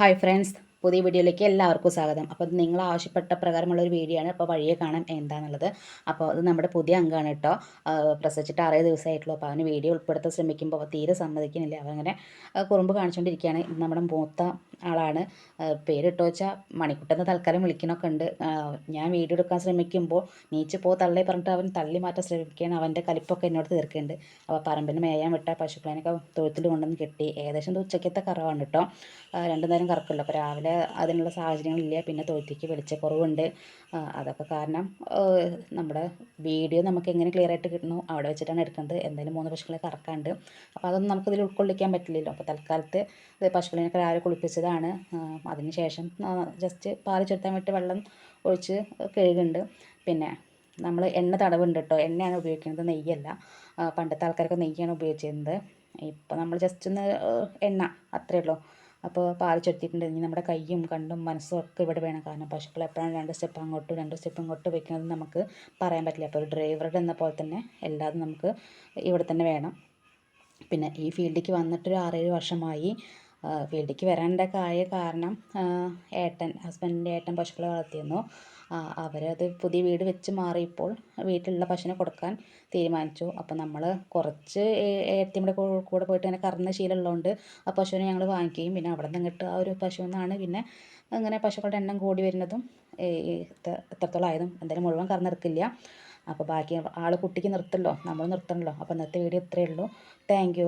Hi friends പുതിയ വീഡിയോയിലേക്ക് എല്ലാവർക്കും സ്വാഗതം. അപ്പോൾ നിങ്ങൾ ആവശ്യപ്പെട്ട പ്രകാരമുള്ള ഒരു വീഡിയോ ആണ്. അപ്പോൾ വഴിയെ കാണാം എന്താണെന്നുള്ളത് അപ്പോൾ അത് നമ്മുടെ പുതിയ അംഗമാണ് കേട്ടോ. പ്രസവിച്ചിട്ട് അറേ ദിവസമായിട്ടുള്ളൂ. അപ്പോൾ അവന് വീഡിയോ ഉൾപ്പെടുത്താൻ ശ്രമിക്കുമ്പോൾ തീരെ സമ്മതിക്കുന്നില്ല. അവങ്ങനെ കുറുമ്പ് കാണിച്ചുകൊണ്ടിരിക്കുകയാണ് നമ്മുടെ മൂത്ത ആളാണ്. പേരിട്ടോ വെച്ചാൽ മണിക്കുട്ടെന്ന് തൽക്കാലം വിളിക്കണമൊക്കെ ഉണ്ട്. ഞാൻ വീഡിയോ എടുക്കാൻ ശ്രമിക്കുമ്പോൾ നീച്ച് പോ തള്ളി പറഞ്ഞിട്ട് അവൻ തള്ളി മാറ്റാൻ ശ്രമിക്കുകയാണ്. അവന്റെ കലിപ്പൊക്കെ എന്നോട് തീർക്കുന്നുണ്ട്. അപ്പോൾ പറമ്പിന് മേയാൻ വിട്ട പശുക്കളേനൊക്കെ തൊഴുത്തിൽ കൊണ്ടുവന്ന് കിട്ടി. ഏകദേശം ഉച്ചയ്ക്കത്തെ കറവാണ് കേട്ടോ. രണ്ടു നേരം കറക്കുമല്ലോ അപ്പോൾ രാവിലെ അതിനുള്ള സാഹചര്യങ്ങളില്ല. പിന്നെ തൊഴുത്തേക്ക് വെളിച്ചക്കുറവുണ്ട്. കുറവുണ്ട് അതൊക്കെ കാരണം നമ്മുടെ വീഡിയോ നമുക്ക് എങ്ങനെ ക്ലിയർ ആയിട്ട് കിട്ടുന്നു അവിടെ വെച്ചിട്ടാണ് എടുക്കുന്നത്. എന്തായാലും മൂന്ന് പശുക്കളെ കറക്കാണ്ട്. അപ്പോൾ അതൊന്നും നമുക്കിതിൽ ഉൾക്കൊള്ളിക്കാൻ പറ്റില്ലല്ലോ. അപ്പോൾ തൽക്കാലത്ത് പശുക്കളിനൊക്കെ രാവിലെ കുളിപ്പിച്ചതാണ്. ആ, അതിന് ശേഷം ജസ്റ്റ് പാൽ ചെടുത്താൻ വേണ്ടി വെള്ളം ഒഴിച്ച് കഴുകുന്നുണ്ട്. പിന്നെ നമ്മൾ എണ്ണ തടവുണ്ട് കേട്ടോ. എണ്ണയാണ് ഉപയോഗിക്കുന്നത്. നെയ്യല്ല. പണ്ടത്തെ ആൾക്കാരൊക്കെ നെയ്യാണ് ഉപയോഗിച്ചിരുന്നത്. ഇപ്പോൾ നമ്മൾ ജസ്റ്റ് ഒന്ന് എണ്ണ അത്രയേ ഉള്ളൂ. അപ്പോൾ പാൽ ചുരുത്തിയിട്ടുണ്ടെങ്കിൽ നമ്മുടെ കൈയും കണ്ണും മനസ്സും ഒക്കെ ഇവിടെ വേണം. കാരണം പശുക്കൾ എപ്പോഴാണ് രണ്ട് സ്റ്റെപ്പ് അങ്ങോട്ടും രണ്ട് സ്റ്റെപ്പ് ഇങ്ങോട്ടും വെക്കുന്നത് നമുക്ക് പറയാൻ പറ്റില്ല. അപ്പോൾ ഒരു ഡ്രൈവറുടെ എന്ന പോലെ തന്നെ എല്ലാതും നമുക്ക് ഇവിടെ തന്നെ വേണം. പിന്നെ ഈ ഫീൽഡിലേക്ക് വന്നിട്ട് ഒരു ആറേഴ് വർഷമായി വരാന്റെ ആയ കാരണം ഏട്ടൻ ഹസ്ബൻഡിന്റെ ഏട്ടൻ പശുക്കളെ വളർത്തിയിരുന്നു. അവരത് പുതിയ വീട് വെച്ച് മാറിയപ്പോൾ വീട്ടിലുള്ള പശുവിനെ കൊടുക്കാൻ തീരുമാനിച്ചു. അപ്പോൾ നമ്മൾ കുറച്ച് ഏത്തിയുടെ കൂടെ പോയിട്ട് അങ്ങനെ കറന്ന ശീലമുള്ളതുകൊണ്ട് ആ പശുവിനെ ഞങ്ങൾ വാങ്ങിക്കുകയും പിന്നെ അവിടെ നിന്ന് ഇങ്ങോട്ട് ആ ഒരു പശു നിന്നാണ് പിന്നെ അങ്ങനെ പശുക്കളുടെ എണ്ണം കൂടി വരുന്നതും എത്രത്തോളം ആയതും. എന്തായാലും മുഴുവൻ കറന്നെടുക്കില്ല. അപ്പോൾ ബാക്കി ആൾ കുട്ടിക്ക് നിർത്തല്ലോ നമ്മൾ നിർത്തണല്ലോ. അപ്പോൾ ഇന്നത്തെ വീഡിയോ ഇത്രയേ ഉള്ളൂ. താങ്ക്